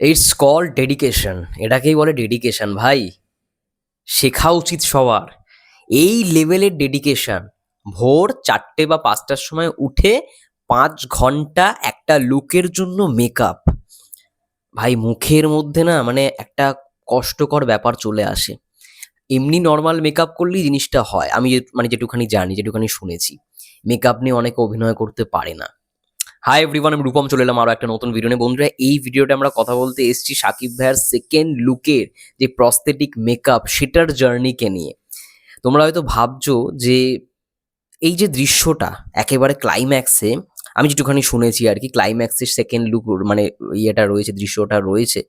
It's call dedication এটাকেই বলে dedication ভাই। শেখা উচিত সবার। এই লেভেলের ডেডিকেশন ভোর চারটে বা পাঁচটার সময় উঠে পাঁচ ঘণ্টা একটা লুকের জন্য মেকআপ ভাই, মুখের মধ্যে না মানে একটা কষ্টকর ব্যাপার চলে আসে। এমনি নর্মাল মেকআপ করলেই জিনিসটা হয়। আমি মানে যেটুখানি জানি, যেটুখানি শুনেছি। মেকআপ নিয়ে অনেকে অভিনয় করতে পারে না। হাই এভরিওয়ান আমি রূপম চলে এলাম আরও একটা নতুন ভিডিও নিয়ে। বন্ধুরা, এই ভিডিওটা আমরা কথা বলতে এসেছি সাকিব ভাইয়ার সেকেন্ড লুকের যে প্রস্থেটিক মেকআপ সেটার জার্নিকে নিয়ে। তোমরা হয়তো ভাবছ যে এই যে দৃশ্যটা একেবারে ক্লাইম্যাক্সে আমি যেটুখানি শুনেছি আর কি ক্লাইম্যাক্সের সেকেন্ড লুক মানে ইয়েটা রয়েছে, দৃশ্যটা রয়েছে,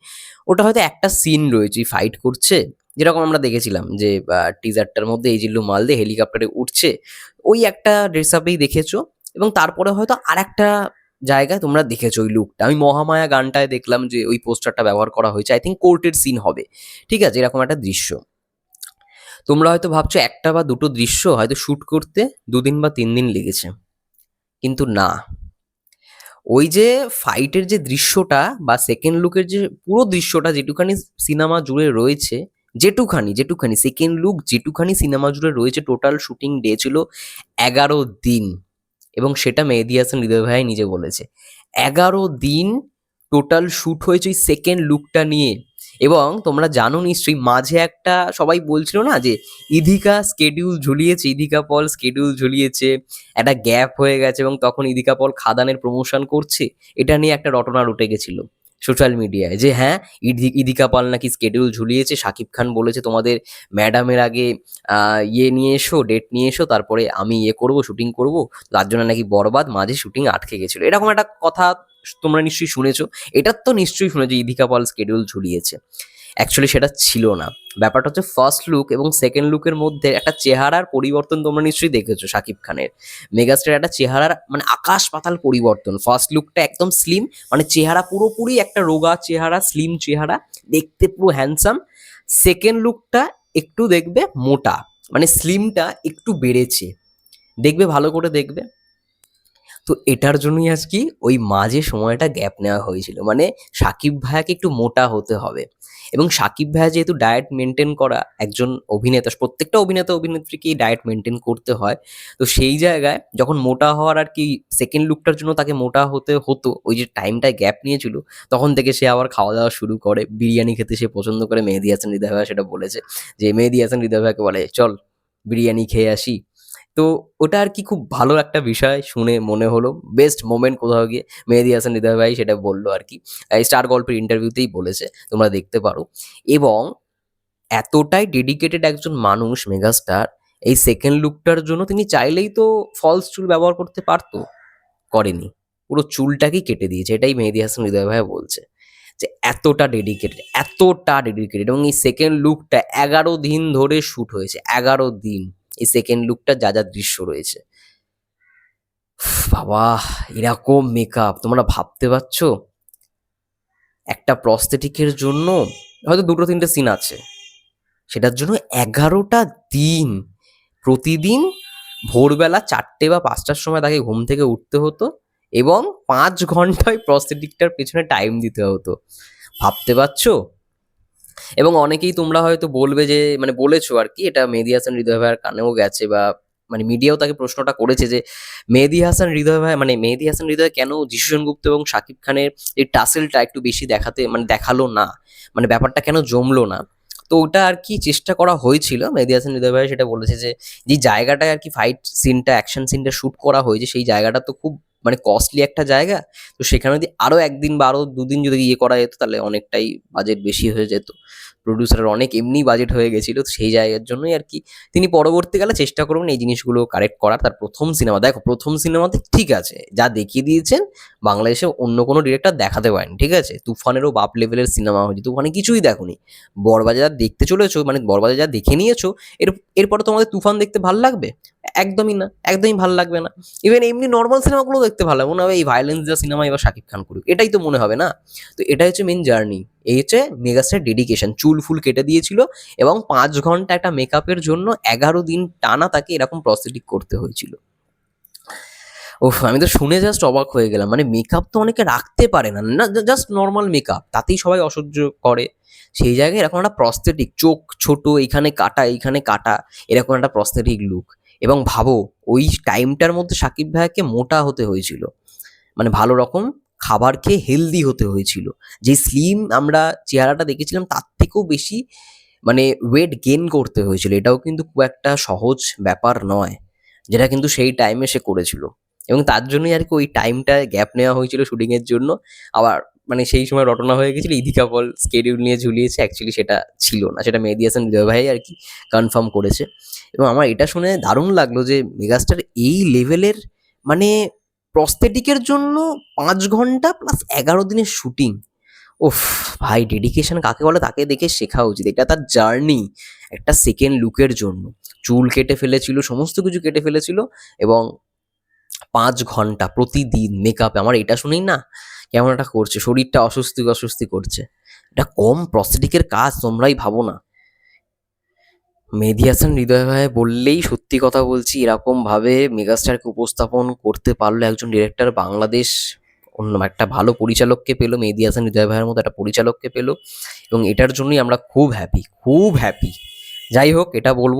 ওটা হয়তো একটা সিন রয়েছে ফাইট করছে। যেরকম আমরা দেখেছিলাম যে টিজারটার মধ্যে এই জিল্লু মালদে হেলিকপ্টারে উঠছে, ওই একটা ড্রেস আপেই দেখেছ, এবং তারপরে হয়তো আর একটা জায়গায় তোমরা দেখেছ ওই লুকটা আমি মহামায়া গানটায় দেখলাম যে ওই পোস্টারটা ব্যবহার করা হয়েছে। আই থিঙ্ক কোর্টের সিন হবে। ঠিক আছে, এরকম একটা দৃশ্য। তোমরা হয়তো ভাবছ একটা বা দুটো দৃশ্য হয়তো শ্যুট করতে দুদিন বা তিন দিন লেগেছে। কিন্তু না। ওই যে ফাইটের যে দৃশ্যটা বা সেকেন্ড লুকের যে পুরো দৃশ্যটা যেটুখানি সিনেমা জুড়ে রয়েছে, যেটুখানি যেটুখানি সেকেন্ড লুক যেটুখানি সিনেমা জুড়ে রয়েছে টোটাল শুটিং ডে ছিল এগারো দিন। এবং সেটা মেহেদি হাসান হৃদয় ভাই নিজে বলেছে। এগারো দিন টোটাল শ্যুট হয়েছে ওই সেকেন্ড লুকটা নিয়ে। এবং তোমরা জানো নিশ্চয়ই, মাঝে একটা সবাই বলছিল না যে, ইধিকা স্কেডিউল ঝুলিয়েছে, ইধিকা পল স্কেডিউল ঝুলিয়েছে, একটা গ্যাপ হয়ে গেছে এবং তখন ইধিকা পল খাদানের প্রমোশন করছে, এটা নিয়ে একটা রটনা উঠে গেছিল। সোশ্যাল মিডিয়ায় যে হ্যাঁ ইদি- ইদিকা পাল নাকি স্কেডিউল ঝুলিয়েছে শাকিব খান বলেছে তোমাদের ম্যাডামের আগে ইয়ে নিয়ে এসো ডেট নিয়ে এসো, তারপরে আমি ইয়ে করব শুটিং করব, তার জন্য নাকি বরবাদ, মাঝে শুটিং আটকে গেছিল। এরকম একটা কথা তোমরা নিশ্চয়ই শুনেছো। এটার তো নিশ্চয়ই শুনেছো, ইদিকা পাল স্কেডিউল ঝুলিয়েছে। অ্যাকচুয়ালি সেটা ছিল না। ব্যাপারটা হচ্ছে ফার্স্ট লুক এবং সেকেন্ড লুকের মধ্যে একটা চেহারার পরিবর্তন তোমরা নিশ্চয়ই দেখেছ শাকিব খানের। মেগাস্টার একটা চেহারার মানে আকাশ পাতাল পরিবর্তন। ফার্স্ট লুকটা একদম স্লিম মানে চেহারা পুরোপুরি একটা রোগা চেহারা স্লিম চেহারা, দেখতে পুরো হ্যান্ডসাম সেকেন্ড লুকটা একটু দেখবে মোটা মানে স্লিমটা একটু বেড়েছে। দেখবে, ভালো করে দেখবে। তো এটার জন্যই আজ কি ওই মাঝে সময়টা গ্যাপ নেওয়া হয়েছিল। মানে সাকিব ভাইয়াকে একটু মোটা হতে হবে। এবং সাকিব ভাইয়া যেহেতু ডায়েট মেনটেন করা একজন অভিনেতা, প্রত্যেকটা অভিনেতা, অভিনেত্রীকেই ডায়েট মেনটেন করতে হয়। তো সেই জায়গায় যখন মোটা হওয়ার আর কি সেকেন্ড লুকটার জন্য তাকে মোটা হতে হতো, ওই যে টাইমটা গ্যাপ নিয়েছিল, তখন থেকে সে আবার খাওয়া দাওয়া শুরু করে। বিরিয়ানি খেতে সে পছন্দ করে, মেহেদি হাসান হৃদয় ভাইয়া সেটা বলেছে। যে মেহেদি হাসান হৃদয় ভাইয়াকে বলে, চল, বিরিয়ানি খেয়ে আসি। তো ওটা আর কি খুব ভালো একটা বিষয় শুনে মনে হলো। বেস্ট মোমেন্ট কোথাও গিয়ে মেহেদি হাসান হৃদয় ভাই সেটা বলল আর কি। স্টার গল্পের ইন্টারভিউতেই বলেছে, তোমরা দেখতে পারো। এবং এতটাই ডেডিকেটেড একজন মানুষ মেগাস্টার এই সেকেন্ড লুকটার জন্য তিনি চাইলেই তো ফলস চুল ব্যবহার করতে পারতো। করেনি। পুরো চুলটাকেই কেটে দিয়েছে, এটাই মেহেদি হাসান হৃদয় ভাই বলছে। যে এতটা ডেডিকেটেড এতটা ডেডিকেটেড এবং এই সেকেন্ড লুকটা এগারো দিন ধরে শ্যুট হয়েছে, এগারো দিন। এই সেকেন্ড লুকটা যা যা দৃশ্য রয়েছে। বাবা, এরকম মেকআপ তোমরা ভাবতে পারছ? একটা প্রস্থেটিকের জন্য হয়তো দুটো তিনটে সিন আছে। সেটার জন্য এগারোটা দিন। প্রতিদিন ভোরবেলা চারটে বা পাঁচটার সময় তাকে ঘুম থেকে উঠতে হতো এবং পাঁচ ঘন্টায় প্রস্থেটিকটার পেছনে টাইম দিতে হতো। ভাবতে পারছ? এবং অনেকেই তোমরা হয়তো বলবে যে মানে বলেছ আর কি, এটা মেহেদি হাসান, হৃদয় ভাইয়ের কানেও গেছে বা মানে মিডিয়াও তাকে প্রশ্নটা করেছে যে, মেহেদি হাসান, হৃদয় ভাই মানে মেহেদি হাসান, হৃদয় কেন যিশু সেনগুপ্ত এবং শাকিব খানের এই টাসেলটা একটু বেশি দেখাতে মানে দেখাল না? মানে ব্যাপারটা কেন জমলো না? তো ওটা আর কি চেষ্টা করা হয়েছিল। মেহেদি হাসান, হৃদয় ভাই সেটা বলেছে যে যে জায়গাটায় আর কি ফাইট সিনটা অ্যাকশন সিনটা শ্যুট করা হয়েছে, সেই জায়গাটা তো খুব মানে কস্টলি একটা জায়গা, তো সেখানে যদি আরও একদিন বা আরও দুদিন যদি ইয়ে করা যেত, তাহলে অনেকটাই বাজেট বেশি হয়ে যেত। প্রডিউসারের অনেক এমনি বাজেট হয়ে গেছিল সেই জায়গার জন্যই আর কি। তিনি পরবর্তীকালে চেষ্টা করবেন এই জিনিসগুলো কারেক্ট করার, তার প্রথম সিনেমা দেখো প্রথম সিনেমাতে ঠিক আছে, যা দেখিয়ে দিয়েছেন বাংলাদেশে অন্য কোনো ডিরেক্টর দেখাতে পারেন, ঠিক আছে? তুফানেরও বাপ লেভেলের সিনেমা হয়েছে, তুফানে কিছুই দেখোনি। বড়বাজার দেখতে চলেছো মানে বড়বাজার যা দেখে নিয়েছো, এর এরপরে তোমাদের তুফান দেখতে ভালো লাগবে? একদমই না, একদমই ভালো লাগবে না। ইভেন এমনি নর্মাল সিনেমাগুলো দেখতে ভালো মনে হবে এই ভায়োলেন্স যা সিনেমা এবার শাকিব খান করুক। এটাই তো মনে হবে না? তো এটাই হচ্ছে মেন জার্নি এই হচ্ছে মেগাস্টার ডেডিকেশন চুল ফুল কেটে দিয়েছিল এবং পাঁচ ঘণ্টা একটা মেকআপের জন্য এগারো দিন টানা তাকে এরকম প্রস্থেটিক করতে হয়েছিল। ওফ আমি তো শুনে জাস্ট অবাক হয়ে গেলাম। মানে মেকআপ তো অনেকে রাখতে পারে না। না জাস্ট নর্মাল মেকআপ তাতেই সবাই অসহ্য করে। সেই জায়গায় এরকম একটা প্রস্থেটিক চোখ ছোট, এইখানে কাটা এইখানে কাটা, এরকম একটা প্রস্থেটিক লুক এবং ভাবো, ওই টাইমটার মধ্যে সাকিব ভাইয়াকে মোটা হতে হয়েছিল। মানে ভালো রকম খাবার খেয়ে হেলদি হতে হয়েছিল। যে স্লিম আমরা চেহারাটা দেখেছিলাম, তার থেকেও বেশি মানে ওয়েট গেন করতে হয়েছিল। এটাও কিন্তু খুব একটা সহজ ব্যাপার নয়, যেটা কিন্তু সেই টাইমে সে করেছিল। এবং তার জন্যই আর কি ওই টাইমটা গ্যাপ নেওয়া হয়েছিল শুটিংয়ের জন্য। আবার মানে সেই সময় রটনা হয়ে গেছিল, ইদিকা পল স্কেডিউল নিয়ে ঝুলিয়েছে অ্যাকচুয়ালি সেটা ছিল না, সেটা মেহেদি হাসান ভাই আর কি কনফার্ম করেছে। এবং আমার এটা শুনে দারুণ লাগল যে মেগাস্টার এই লেভেলের মানে প্রস্থেটিকের জন্য পাঁচ ঘণ্টা প্লাস এগারো দিনের শুটিং ওফ ভাই ডেডিকেশন কাকে বলে তাকে দেখে শেখা উচিত। এটা তার জার্নি একটা সেকেন্ড লুকের জন্য। চুল কেটে ফেলেছিল, সমস্ত কিছু কেটে ফেলেছিল এবং পাঁচ ঘণ্টা প্রতিদিন মেকআপে আমার এটা শুনেই না কেমন একটা করছে, শরীরটা অস্বস্তি অস্বস্তি করছে। এটা কম প্রস্থেটিকের কাজ তোমরাই ভাবো না। মেহেদি হাসান হৃদয় ভাই বললেই সত্যি কথা বলছি এরকম ভাবে মেগাস্টারকে উপস্থাপন করতে পারল একজন ডিরেক্টর বাংলাদেশ, অন্য একটা ভালো পরিচালককে পেল, মেহেদি হাসান হৃদয় ভাইয়ের মতো একটা পরিচালককে পেল। এবং এটার জন্যই আমরা খুব হ্যাপি খুব হ্যাপি যাই হোক, এটা বলব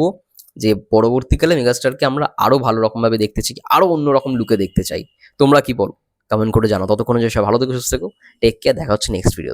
যে পরবর্তীকালে মেগাস্টারকে আমরা আরও ভালো রকমভাবে দেখতে চাই আরও অন্যরকম লুকে দেখতে চাই। তোমরা কি বলো? কমেন্ট করে জানো ততক্ষণ যে সব ভালো থেকে, সুস্থ থেকো। টেক কেয়ার দেখা হচ্ছে নেক্সট ভিডিওতে